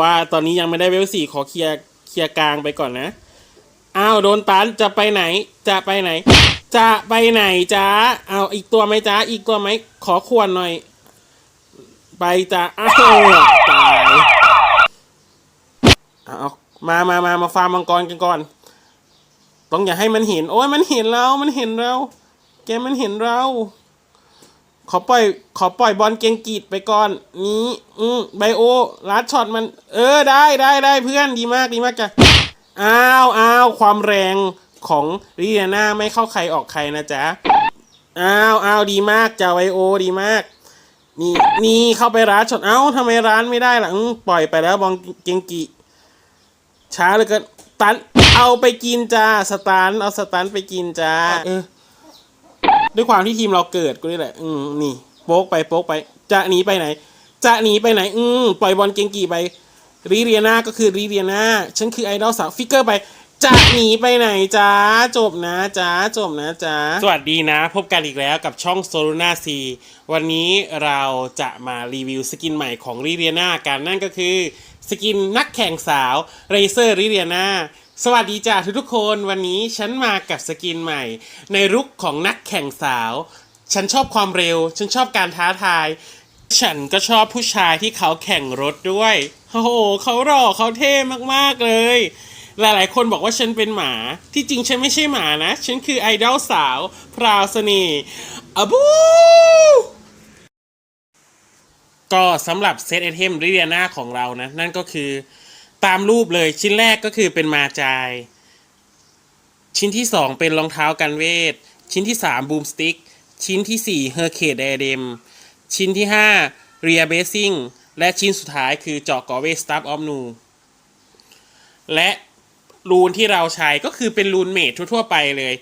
ว่าตอนนี้ยังไม่ได้เวลสี่ขอเคลียร์เคลียร์กลางไปก่อนนะ อ้าวโดนตันจะไปไหน จะไปไหน จะไปไหนจ้าเอาอีกตัวไหมจ้าอีกตัวไหมขอควรหน่อย ไปจ้าอ้าวตายเอามามามามาฟาร์มมังกรกันก่อน ต้องอย่าให้มันเห็น โอ้ยมันเห็นเรา มันเห็นเรา แกมันเห็นเรา ขอปล่อย ขอปล่อยบอลเกงกีดไปก่อน นี้ อืมไบโอลัดช็อตมัน เออได้ได้ได้เพื่อนดีมากดีมากจ้ะอ้าวอ้าวความแรงของลีเดียนาไม่เข้าใครออกใครนะจ๊ะอ้าวอ้าวดีมากจ้าไบโอดีมาก นี่นี่เข้าไปร้านช็อตเอ้าทำไมร้านไม่ได้ล่ะปล่อยไปแล้วบอลเกงกีช้าเหลยก็ตันเอาไปกินจ้าสตันเอาสตันไปกินจ้าเออ ด้วยความที่ทีมเราเกิดก็นี่แหละ อืมนี่โป๊กไปโป๊กไป จะหนีไปไหน จะหนีไปไหน อืมปล่อยบอลเก่งกี่ไปรีเรียนาก็คือรีเรียนาฉันคือไอดอลสาวฟิกเกอร์ไปจะหนีไปไหนจ้าจบนะจ้าจบนะจ้าสวัสดีนะ พบกันอีกแล้วกับช่องโซลูนาซีวันนี้เราจะมารีวิวสกินใหม่ของรีเรียนากันนั่นก็คือ สกินนักแข่งสาวเรเซอร์ริเรียนา สวัสดีจ้าทุกๆคนวันนี้ฉันมากับสกินใหม่ ในรุกของนักแข่งสาว ฉันชอบความเร็ว ฉันชอบการท้าทาย ฉันก็ชอบผู้ชายที่เขาแข่งรถด้วย โอ้โหเขาหล่อเขาเท่มากๆเลย หลายๆ คนบอกว่าฉันเป็นหมา ที่จริงฉันไม่ใช่หมานะ ฉันคือไอดอลสาว พราวเสน่อะบูก็สำหรับเซตไอเทมริเดียนาของเรานะ นั่นก็คือ ตามรูปเลยชิ้นแรกก็คือเป็นมาจาย ชิ้นที่ 2 เป็นรองเท้ากันเวท ชิ้นที่ 3 บูมสติ๊ก ชิ้นที่ 4 เฮอร์เคดไดเดม ชิ้นที่ 5 เรียเบซิ่ง และชิ้นสุดท้ายคือเจาะกอเวสตาร์ออฟนูและรูนที่เราใช้ก็คือเป็นรูนเมททั่วๆไปเลย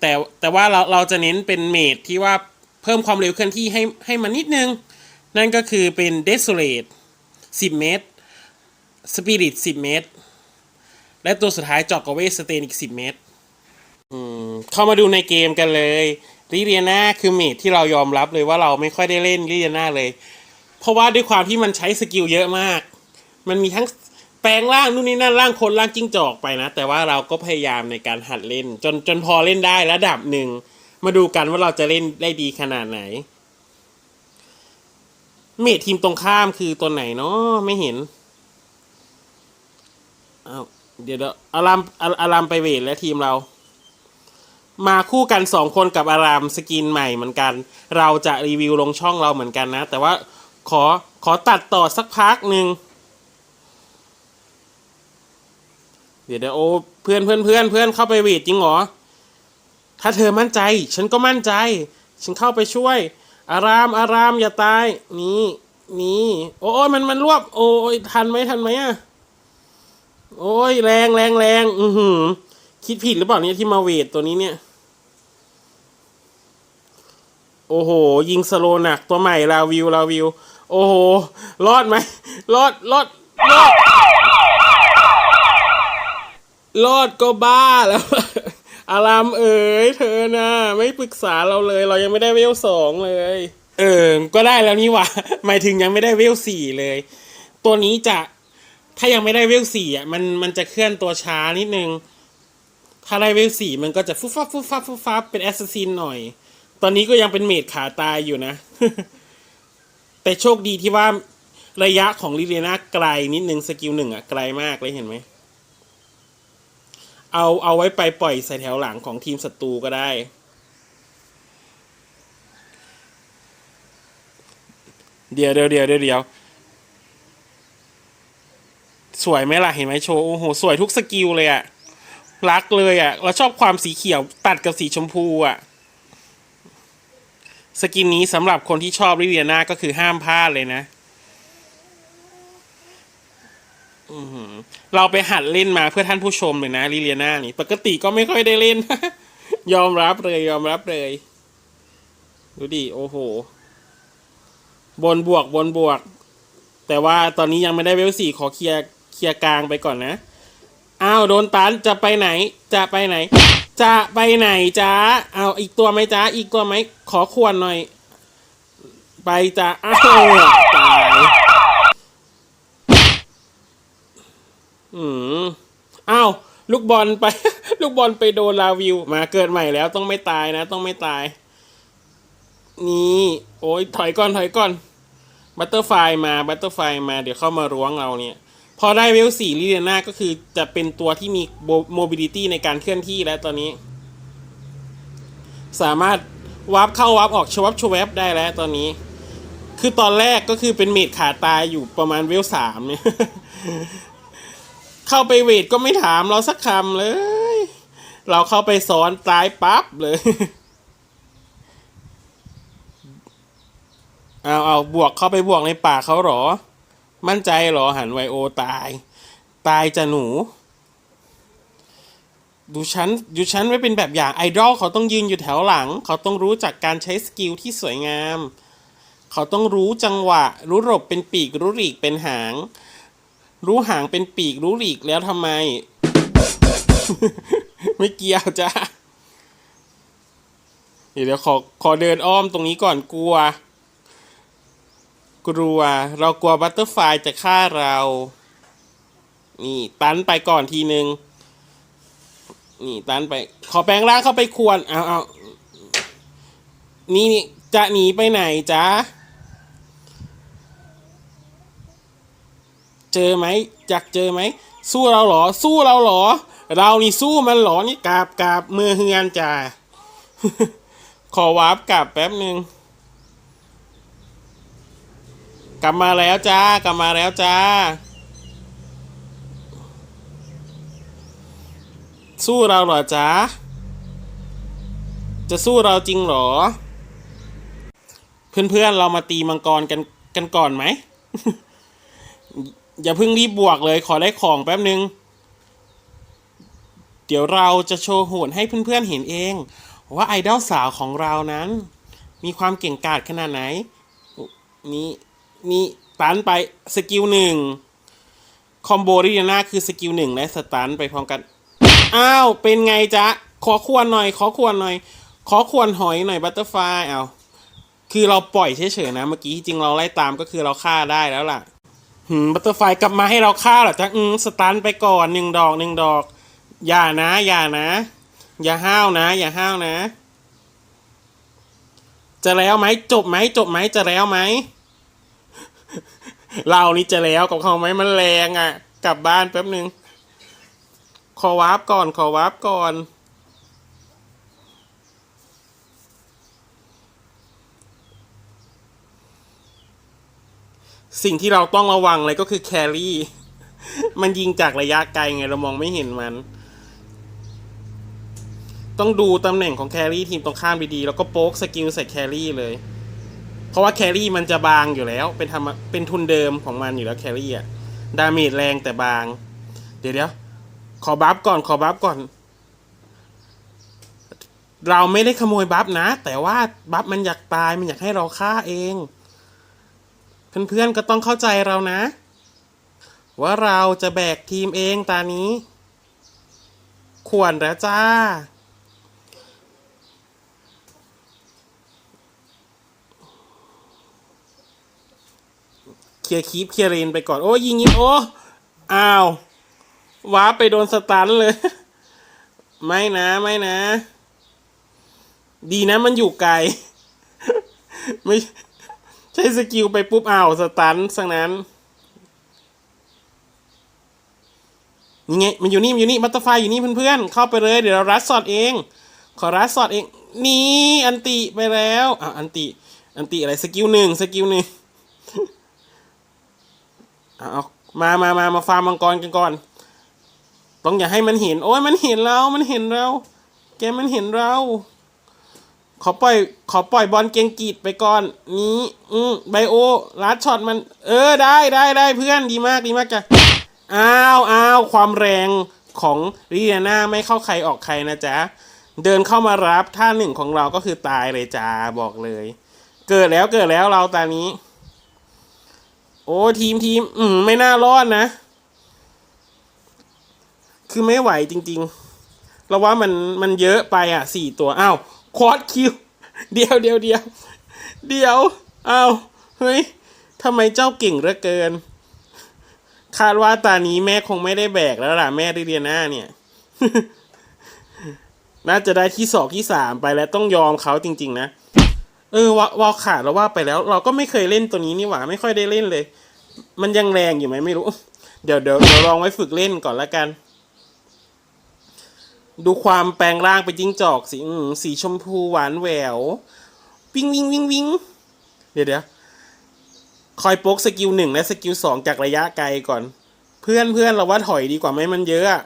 แต่แต่ว่าเราเราจะเน้นเป็นเมทที่ว่าเพิ่มความเร็วเคลื่อนที่ให้ให้มันนิดนึง นั่นก็คือเป็น Desolate 10 เมตร Spirit 10เมตร และตัวสุดท้ายจอกกเวสเตนอีก10เมตรอืมเข้ามาดูในเกมกันเลยลิเดียนาคือเมทที่เรายอมรับเลยว่าเราไม่ค่อยได้เล่นลิเดียนาเลย เพราะว่าด้วยความที่มันใช้สกิลเยอะมาก มันมีทั้งแปลงร่างนู่นนี่นั่นร่างคนร่างจิ้งจอกไปนะ แต่ว่าเราก็พยายามในการหัดเล่น จนจนพอเล่นได้ระดับหนึ่ง มาดูกันว่าเราจะเล่นได้ดีขนาดไหน เมททีมตรงข้ามคือตัวไหนเนาะไม่เห็น อ้าเดี๋ยวเดี๋ยวอารามอาอารามไปเวทและทีมเรา มาคู่กันสองคนกับอารามสกินใหม่เหมือนกัน เราจะรีวิวลงช่องเราเหมือนกันนะ แต่ว่าขอขอตัดต่อสักพักหนึ่งเดี๋ยวเดี๋ยวโอ้เพื่อนเพื่อนเพื่อนเพื่อนเข้าไปเวทจริงเหรอ ถ้าเธอมั่นใจ ฉันก็มั่นใจ ฉันเข้าไปช่วย อารามอารามอย่าตาย นี่นี่โอ้ยมันมันรวบ โอ้ยทันไหมทันไหมอะ โอ้ยแรงแรงแรงอือหือ คิดผิดหรือเปล่าเนี่ยที่มาเวทตัวนี้เนี่ย โอ้โห ยิงสโลหนักตัวใหม่ลาวิวลาวิว โอ้โห รอดไหมรอดรอดรอด รอดก็บ้าแล้ว อารามเอ๋ยเธอนะไม่ปรึกษาเราเลย เรายังไม่ได้เวลสองเลย เออ ก็ได้แล้วนี่หว่าหมายถึงยังไม่ได้เวลสี่เลย ตัวนี้จะ ถ้ายังไม่ได้เวลสี่อะมันมันจะเคลื่อนตัวช้านิดนึง ถ้าได้เวลสี่มันก็จะฟุบฟับฟุบฟับฟุบฟับเป็นแอสซัสซินหน่อย ตอนนี้ก็ยังเป็นเมดขาตายอยู่นะ แต่โชคดีที่ว่าระยะของลิเลียนาไกลนิดนึงสกิลหนึ่งอะไกลมากเลยเห็นไหม เอาเอาไว้ไปปล่อยใส่แถวหลังของทีมศัตรูก็ได้เดี๋ยวเดี๋ยวเดี๋ยวเดี๋ยวเดี๋ยว สวยไหมล่ะเห็นไหมโชว์โอ้โหสวยทุกสกิลเลยอะรักเลยอะเราชอบความสีเขียวตัดกับสีชมพูอะสกินนี้สำหรับคนที่ชอบริเวียนาก็คือห้ามพลาดเลยนะอือหือเราไปหัดเล่นมาเพื่อท่านผู้ชมเลยนะลิเลียนานี่ ปกติก็ไม่ค่อยได้เล่น ยอมรับเลย ยอมรับเลย ดูดิ โอ้โห บนบวกบนบวก แต่ว่าตอนนี้ยังไม่ได้เวลสี่ขอเคลียร์ เคลียร์กลางไปก่อนนะ อ้าวโดนตันจะไปไหน จะไปไหน จะไปไหนจ้าเอาอีกตัวไหมจ้าอีกตัวไหมขอควรหน่อย ไปจ้าอ้าวตายอืมอ้าวลูกบอลไป ลูกบอลไปโดนลาวิว มาเกิดใหม่แล้วต้องไม่ตายนะ ต้องไม่ตาย นี่ โอ้ยถอยก่อนถอยก่อน บัตเตอร์ไฟมาบัตเตอร์ไฟมาเดี๋ยวเข้ามาร้วงเราเนี่ย พอได้เวลสี่ลิเดียนาก็คือจะเป็นตัวที่มีโมบิลิตี้ในการเคลื่อนที่แล้วตอนนี้ สามารถวาร์ปเข้าวาร์ปออกชวับชวบได้แล้วตอนนี้ คือตอนแรกก็คือเป็นเมดขาตายอยู่ประมาณเวลสามเนี่ยเข้าไปเวทก็ไม่ถามเราสักคำเลย เราเข้าไปสอนตายปั๊บเลยเอาเอาบวกเข้าไปบวกในป่ากเขาหรอ มั่นใจเหรอหันไวโอตาย ตายจะหนู ดูฉันดูฉันไว้เป็นแบบอย่างไอดอลเขาต้องยืนอยู่แถวหลัง เขาต้องรู้จักการใช้สกิลที่สวยงาม เขาต้องรู้จังหวะ รู้หลบเป็นปีก รู้หลีกเป็นหาง รู้หางเป็นปีก รู้หลีกแล้วทำไม ไม่เกี่ยวจ้าเดี๋ยวเดี๋ยวขอขอเดินอ้อมตรงนี้ก่อนกลัว กลัว เรากลัวบัตเตอร์ไฟจะฆ่าเรา นี่ตันไปก่อนทีนึง นี่ตันไป ขอแปลงร่างเข้าไปควรเอาเอานี่นี่จะหนีไปไหนจ๊ะ เจอไหมอยากเจอไหม สู้เราเหรอ สู้เราเหรอ เรานี่สู้มันเหรอ นี่กราบกราบมือเฮือนจ้าขอวาร์ปกลับแป๊บหนึ่ง กลับมาแล้วจ้ากลับมาแล้วจ้า สู้เราเหรอจ๊ะจะสู้เราจริงเหรอ เพื่อนๆเรามาตีมังกรกันกันก่อนไหม อย่าเพิ่งรีบบวกเลยขอได้ของแป๊บนึง เดี๋ยวเราจะโชว์โหนให้เพื่อนๆเห็นเอง ว่าไอดอลสาวของเรานั้น มีความเก่งกาจขนาดไหน นี่ นี่ตันไปสกิลหนึ่งคอมโบริเดียนาคือสกิลหนึ่งและสตันไปพร้อมกัน อ้าว เป็นไงจ๊ะ ขอควรหน่อย ขอควรหน่อย ขอควรหอยหน่อยบัตเตอร์ไฟเอาคือเราปล่อยเฉยๆนะ เมื่อกี้จริงเราไล่ตามก็คือเราฆ่าได้แล้วล่ะหืมบัตเตอร์ไฟกลับมาให้เราฆ่าเหรอจ๊ะอืมสตันไปก่อนหนึ่งดอกหนึ่งดอก อย่านะ อย่านะ อย่าห้าวนะ อย่าห้าวนะ จะแล้วไหมจบไหมจบไหมจะแล้วไหม เรานี่จะแล้วกับเขาไหมมันแรงอะ กลับบ้านแป๊บหนึ่งขอวาร์ปก่อนขอวาร์ปก่อน สิ่งที่เราต้องระวังเลยก็คือแครี่ มันยิงจากระยะไกลไงเรามองไม่เห็นมัน ต้องดูตำแหน่งของแครี่ทีมตรงข้ามดีๆ แล้วก็โป๊กสกิลใส่แครี่เลย ราะว่าแครี่มันจะบางอยู่แล้ว เป็นธรรมเป็นทุนเดิมของมันอยู่แล้วแครี่อะดาเมจแรงแต่บาง เดี๋ยวเดี๋ยวขอบัฟก่อนขอบัฟก่อน เราไม่ได้ขโมยบัฟนะ แต่ว่าบัฟมันอยากตายมันอยากให้เราฆ่าเอง เพื่อนๆก็ต้องเข้าใจเรานะ ว่าเราจะแบกทีมเองตานี้ ควรแล้วจ้า เคลียร์คีปเคลียร์เรนไปก่อน โอ้ยิงยิงโอ้อ้าวว้าไปโดนสตันเลย ไม่นะไม่นะ ดีนะมันอยู่ไกล ไม่ใช้สกิลไปปุ๊บอ้าวสตันสังนั้นนี่ไงมันอยู่นี่มันอยู่นี่มัตเตอร์ไฟอยู่นี่เพื่อนๆเข้าไปเลย เดี๋ยวเรารัดสอดเอง ขอรัดสอดเอง นี่อันติไปแล้วอะอันติอันติอะไรสกิลหนึ่งสกิลหนึ่ง เอามามามามาฟาร์มมังกรกันก่อน ต้องอย่าให้มันเห็น โอ้ยมันเห็นเรา มันเห็นเรา แกมันเห็นเรา ขอปล่อย ขอปล่อยบอลเกงกีดไปก่อน นี้ อืมไบโอลัดช็อตมัน เออ ได้ได้ได้เพื่อน ดีมากดีมากจ้ะ อ้าวอ้าวความแรงของรีเดียนาไม่เข้าใครออกใครนะจ๊ะ เดินเข้ามารับท่าหนึ่งของเราก็คือตายเลยจ้าบอกเลย เกิดแล้วเกิดแล้วเราตอนนี้ โอ้ทีมทีม อืมไม่น่ารอดนะ คือไม่ไหวจริง ๆ เราว่ามันมันเยอะไปอะสี่ตัวอ้าวควอดคิว เดียวเดียวเดียวเดียวอ้าวเฮ้ยทำไมเจ้าเก่งเหลือเกิน คาดว่าตอนนี้แม่คงไม่ได้แบกแล้วล่ะแม่ได้เรียนหน้าเนี่ย น่าจะได้ที่สองที่สามไปแล้วต้องยอมเขาจริง ๆ นะ เออวาวาขาดแล้วว่าไปแล้ว เราก็ไม่เคยเล่นตัวนี้นี่หว่าไม่ค่อยได้เล่นเลย มันยังแรงอยู่ไหมไม่รู้ เดี๋ยวเดี๋ยวเดี๋ยวลองไว้ฝึกเล่นก่อนละกัน ดูความแปลงร่างไปจิ้งจอกสีสีชมพูหวานแหวววิ่งวิ่งวิ่งวิ่งเดี๋ยวเดี๋ยวคอยโป๊กสกิลหนึ่งและสกิลสองจากระยะไกลก่อน เพื่อนเพื่อนเราว่าถอยดีกว่าไหมมันเยอะอะ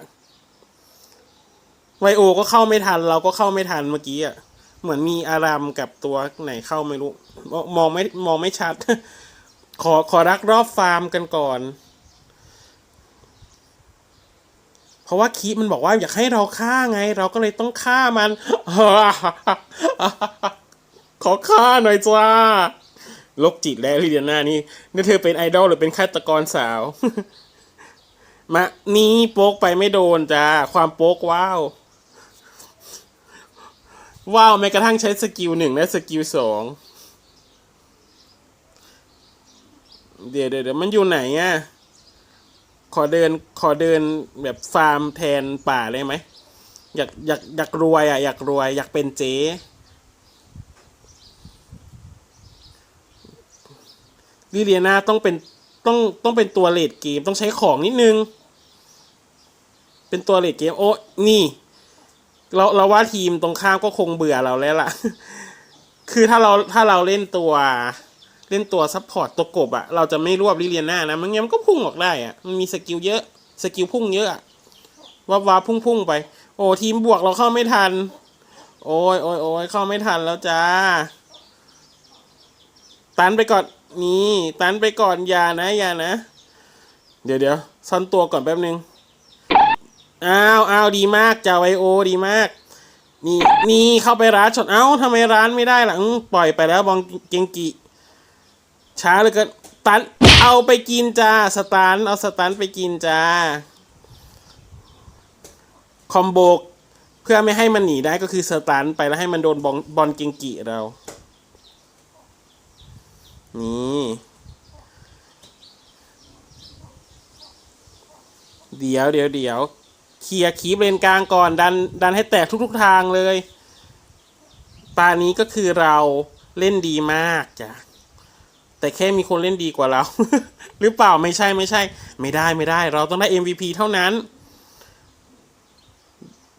ไวโอก็เข้าไม่ทัน เราก็เข้าไม่ทันเมื่อกี้อะ เหมือนมีอารามกับตัวไหนเข้าไม่รู้ มองไม่มองไม่ชัด ขอขอรักรอบฟาร์มกันก่อน เพราะว่าคีมันบอกว่าอยากให้เราฆ่าไง เราก็เลยต้องฆ่ามัน ขอฆ่าหน่อยจ้าโรคจิตแล้วลิเดียนานี่นี่เธอเป็นไอดอลหรือเป็นฆาตกรสาว มา นี่โป๊กไปไม่โดนจ้า ความโป๊กว้าว ว้าวแม้กระทั่งใช้สกิลหนึ่งและสกิลสองเดี๋ยวเดี๋ยวมันอยู่ไหนอะ ขอเดินขอเดินแบบฟาร์มแทนป่าได้ไหม อยากอยากอยากรวยอะ อยากรวย อยากเป็นเจ๊ลิเลียนาต้องเป็นต้องต้องเป็นตัวเลดเกมต้องใช้ของนิดนึง เป็นตัวเลดเกม โอ้ นี่ เราเราว่าทีมตรงข้ามก็คงเบื่อเราแล้วล่ะ คือถ้าเราถ้าเราเล่นตัวเล่นตัวซัพพอร์ตตัวกบอะเราจะไม่รวบลิเลียนานะมันงั้นมันก็พุ่งออกได้อะมันมีสกิลเยอะสกิลพุ่งเยอะอะวับวับพุ่งพุ่งไป โอ้ทีมบวกเราเข้าไม่ทัน โอ้ยโอ้ยโอ้ยเข้าไม่ทันแล้วจ้า ตันไปก่อนนี่ตันไปก่อนอย่านะอย่านะ เดี๋ยวเดี๋ยวซ่อนตัวก่อนแป๊บนึง อ้าวอ้าวดีมากจ้าไวโอดีมาก นี่นี่เข้าไปร้านชนเอ้าทำไมร้านไม่ได้ล่ะปล่อยไปแล้วบองเกงกิช้าเลยก็ตันเอาไปกินจ้าสตันเอาสตันไปกินจ้าคอมโบเพื่อไม่ให้มันหนีได้ก็คือสตันไปแล้วให้มันโดนบอลบอลเกงกิเรา นี่เดี๋ยวเดี๋ยวเดี๋ยว เคลียร์คีบเลนกลางก่อนดันดันให้แตกทุกๆทางเลยตานี้ก็คือเราเล่นดีมากจ้ะแต่แค่มีคนเล่นดีกว่าเรา หรือเปล่าไม่ใช่ไม่ใช่ ไม่ได้ไม่ได้ เราต้องได้ MVP เท่านั้น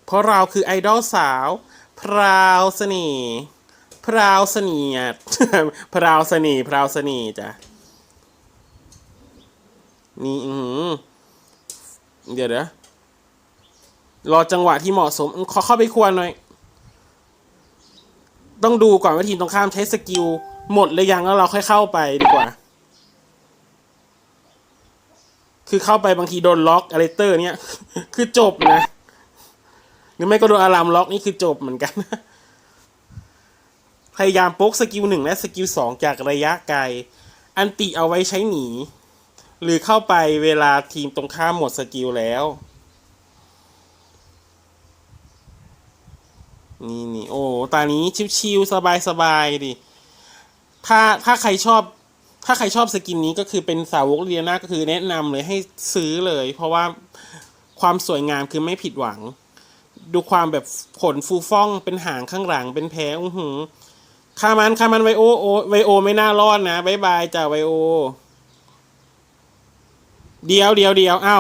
เพราะเราคือไอดอลสาว พราวเสน่ห์พราวเสนียดพราวเสน่ห์พราวเสน่ห์จ้ะนี่อือเดี๋ยวเดี๋ยว รอจังหวะที่เหมาะสมขอเข้าไปควรหน่อย ต้องดูก่อนว่าทีมตรงข้ามใช้สกิลหมดหรือยังแล้วเราค่อยเข้าไปดีกว่า คือเข้าไปบางทีโดนล็อกอะไรเตอร์เนี่ยคือจบนะ หรือไม่ก็โดนอารามล็อกนี่คือจบเหมือนกัน พยายามโป๊กสกิลหนึ่งและสกิลสองจากระยะไกล อันติเอาไว้ใช้หนี หรือเข้าไปเวลาทีมตรงข้ามหมดสกิลแล้ว นี่นี่โอ้ตอนนี้ชิวๆสบายๆดิถ้าถ้าใครชอบ ถ้าใครชอบสกินนี้ก็คือเป็นสาวกเรียนาก็คือแนะนำเลยให้ซื้อเลย เพราะว่าความสวยงามคือไม่ผิดหวัง ดูความแบบขนฟูฟ่องเป็นหางข้างหลังเป็นแผลอื้อหือคามันคามันไวโอโอไวโอไม่น่ารอดนะบายบายจ้าไวโอ เดียวเดียวเดียวเอา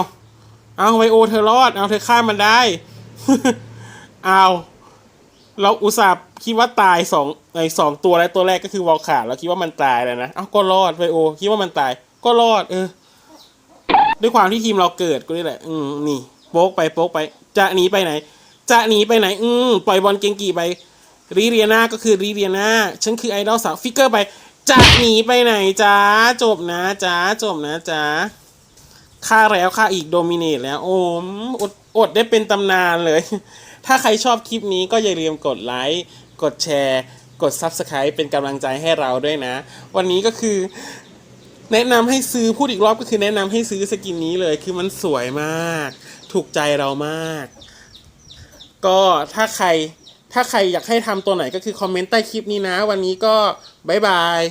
เอาไวโอเธอรอด เอาเธอฆ่ามันได้ เอา เราอุตส่าห์คิดว่าตายสองไอสองตัวแล้วตัวแรกก็คือวอลขาดเราคิดว่ามันตายแล้วนะเอ้าก็รอดไวโอ คิดว่ามันตาย ก็รอด เออ ด้วยความที่ทีมเราเกิดก็นี่แหละ อืมนี่โป๊กไปโป๊กไป จะหนีไปไหน จะหนีไปไหน อืมปล่อยบอลเกงกีไปรีเรียนาก็คือรีเรียนาฉันคือไอดอลสาวฟิกเกอร์ไปจะหนีไปไหนจ้าจบนะจ้าจบนะจ้าฆ่าแล้วฆ่าอีกโดมิเนตแล้ว โอ้มอดอดได้เป็นตำนานเลย ถ้าใครชอบคลิปนี้ก็อย่าลืมกดไลค์กดแชร์กด Subscribe เป็นกำลังใจให้เราด้วยนะ วันนี้ก็คือ แนะนำให้ซื้อพูดอีกรอบก็คือแนะนำให้ซื้อสกินนี้เลยคือมันสวยมาก ถูกใจเรามาก ก็ถ้าใครถ้าใครอยากให้ทำตัวไหนก็คือคอมเมนต์ใต้คลิปนี้นะ วันนี้ก็บายบาย